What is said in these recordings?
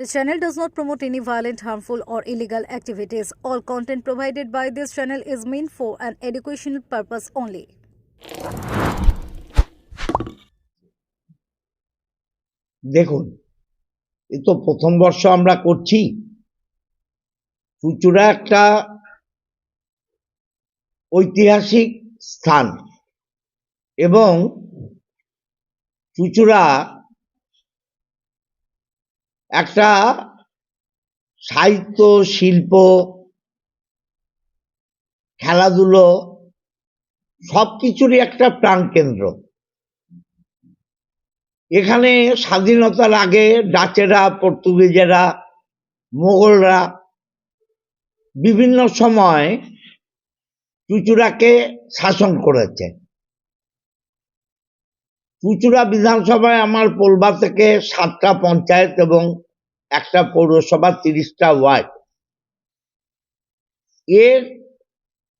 This channel does not promote any violent, harmful, or illegal activities. All content provided by this channel is meant for an educational purpose only. দেখুন এ তো প্রথম বর্ষ আমরা করছি চুচুড়া একটা ঐতিহাসিক স্থান এবং চুচুড়া একটা সাহিত্য শিল্প, খেলাধুলো সব কিছুরই একটা প্রাণকেন্দ্র এখানে স্বাধীনতার আগে ডাচেরা, পর্তুগিজেরা, মোগলরা বিভিন্ন সময় চুচুড়াকে শাসন করেছে। চুচুড়া বিধানসভায় আমার পোলবা থেকে সাতটা পঞ্চায়েত এবং একটা পৌরসভা তিরিশটা ওয়ার্ড। এর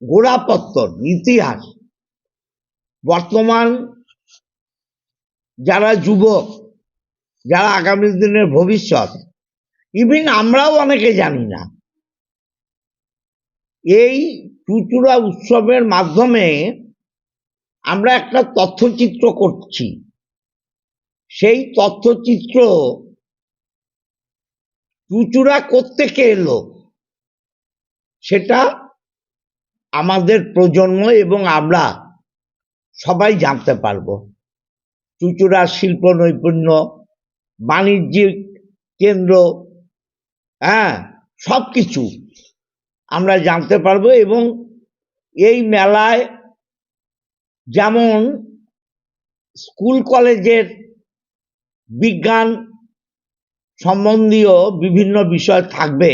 গোড়াপত্তর, ইতিহাস, বর্তমান যারা যুবক, যারা আগামী দিনের ভবিষ্যৎ ইভিন আমরাও অনেকে জানি না। এই চুচুড়া উৎসবের মাধ্যমে আমরা একটা তথ্যচিত্র করছি। সেই তথ্যচিত্র চুচুড়া কোত্থেকে এলো? সেটা আমাদের প্রজন্ম এবং আমরা সবাই জানতে পারব। চুচুড়া শিল্প নৈপুণ্য, বাণিজ্যিক কেন্দ্র হ্যাঁ সব কিছু আমরা জানতে পারব এবং এই মেলায় যেমন স্কুল কলেজের বিজ্ঞান সম্বন্ধীয় বিভিন্ন বিষয় থাকবে,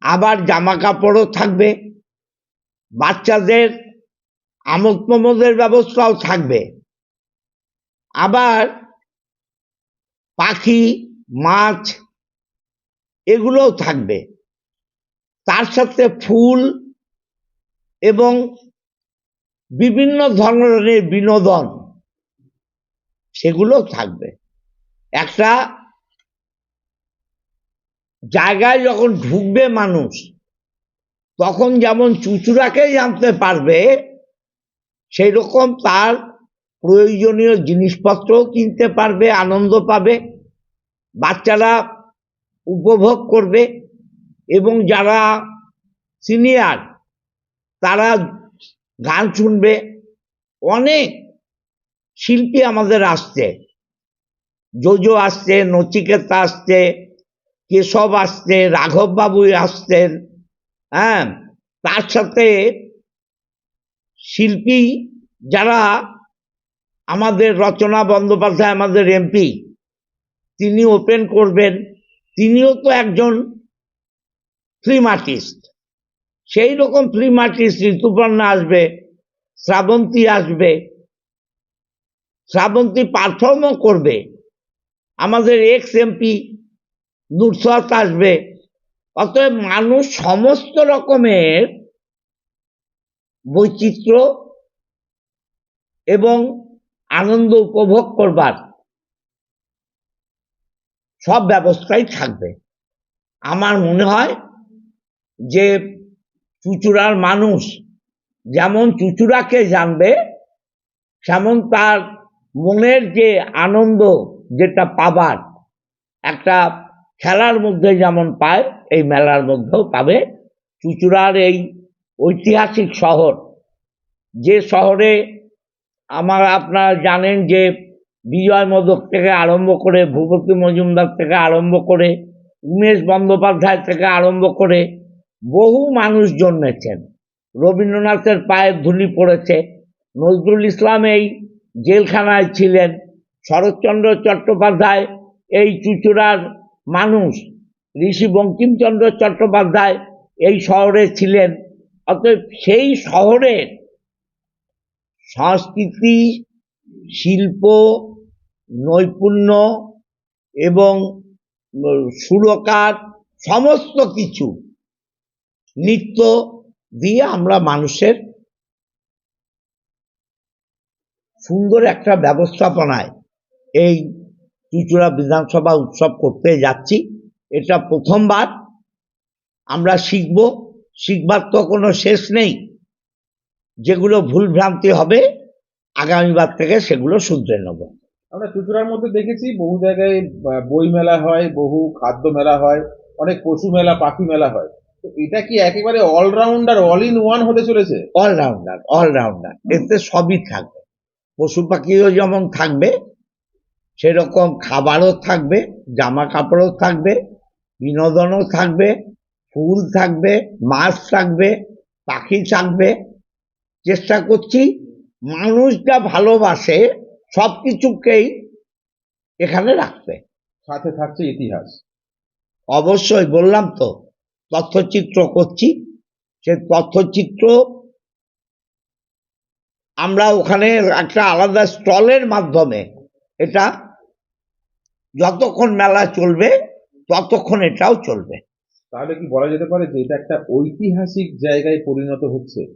আবার জামা কাপড়ও থাকবে, বাচ্চাদের আমোদ প্রমোদের ব্যবস্থাও থাকবে। আবার পাখি, মাছ এগুলোও থাকবে। তার সাথে ফুল এবং বিভিন্ন ধরনের বিনোদন, সেগুলো থাকবে। একটা জায়গায় যখন ঢুকবে মানুষ, তখন যেমন চুচুড়াকে জানতে পারবে সেই রকম তার প্রয়োজনীয় জিনিসপত্রও কিনতে পারবে, আনন্দ পাবে, বাচ্চারা উপভোগ করবে এবং যারা সিনিয়র, তারা গান শুনবে। অনেক শিল্পী আমাদের আসছে। যোজো আসছে, নচিকেতা আসছে, কেশব আসছে রাঘব বাবু আসছেন হ্যাঁ। তার সাথে শিল্পী যারা আমাদের রচনা বন্দ্যোপাধ্যায়, আমাদের এমপি তিনি ওপেন করবেন। তিনিও তো একজন ফিল্ম আর্টিস্ট। সেই রকম ফিল্ম আর্টিস্ট ঋতুপর্ণা আসবে, শ্রাবন্তী আসবে, শ্রাবন্তী পারফর্মও করবে। আমাদের এক্স এমপি নুরসত আসবে। অতএব মানুষ সমস্ত রকমের বৈচিত্র্য এবং আনন্দ উপভোগ করবার সব ব্যবস্থাই থাকবে। আমার মনে হয় যে চুচুড়ার মানুষ। যেমন চুচুড়াকে জানবে তেমন তার মনের যে আনন্দ যেটা পাবার, একটা খেলার মধ্যে যেমন পায়, এই মেলার মধ্যেও পাবে। চুচুড়ার এই ঐতিহাসিক শহর, যে শহরে আমার আপনারা জানেন যে বিজয় মোদক থেকে আরম্ভ করে, ভূপতি মজুমদার থেকে আরম্ভ করে, উমেশ বন্দ্যোপাধ্যায় থেকে আরম্ভ করে বহু মানুষ জন্মেছেন। রবীন্দ্রনাথের পায়ের ধুলি পড়েছে। নজরুল ইসলাম এই জেলখানায় ছিলেন। শরৎচন্দ্র চট্টোপাধ্যায় এই চুচুড়ার মানুষ। ঋষি বঙ্কিমচন্দ্র চট্টোপাধ্যায় এই শহরে ছিলেন। অতএব সেই শহরের সংস্কৃতি, শিল্প, নৈপুণ্য এবং সুরকার সমস্ত কিছু নৃত্য দিয়ে আমরা মানুষের সুন্দর একটা ব্যবস্থাপনায় এই চুচুড়া বিধানসভা উৎসব করতে যাচ্ছি। এটা প্রথমবার। আমরা শিখব। শিখবার তো কোনো শেষ নেই। যেগুলো ভুল ভ্রান্তি হবে, আগামীবার থেকে সেগুলো শুধরে নেব। আমরা চুচুড়ার মধ্যে দেখেছি বহু জায়গায় বই মেলা হয়, বহু খাদ্য মেলা হয়, অনেক পশু মেলা পাখি মেলা হয়। এটা কি একেবারে অলরাউন্ডার অল ইন ওয়ান হতে চলেছে? অলরাউন্ডার অলরাউন্ডার এতে সবই থাকবে। পশু পাখিও যেমন থাকবে সেরকম খাবারও থাকবে জামা কাপড়ও থাকবে বিনোদনও থাকবে ফুল থাকবে মাছ থাকবে পাখি থাকবে। চেষ্টা করছি মানুষ যা ভালোবাসে সব কিছুকেই এখানে রাখবে সাথে থাকছে ইতিহাস। অবশ্যই বললাম তো। তথ্যচিত্র করছি। সে তথ্যচিত্র আমরা ওখানে একটা আলাদা স্টলের মাধ্যমে এটা যতক্ষণ মেলা চলবে ততক্ষণ এটাও চলবে। তাহলে কি বলা যেতে পারে যে এটা একটা ঐতিহাসিক জায়গায় পরিণত হচ্ছে?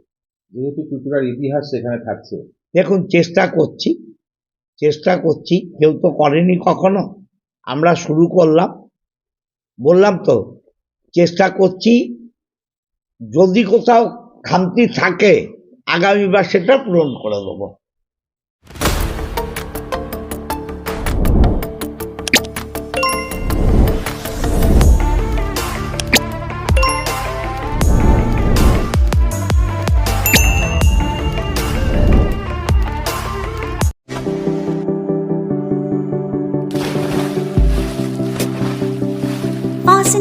যেহেতু চুচুড়ার ইতিহাস সেখানে থাকছে। দেখুন চেষ্টা করছি। চেষ্টা করছি। কেউ তো করেনি কখনো। আমরা শুরু করলাম। বললাম তো চেষ্টা করছি। যদি কোথাও খামতি থাকে আগামীবার সেটা পূরণ করে দেবো।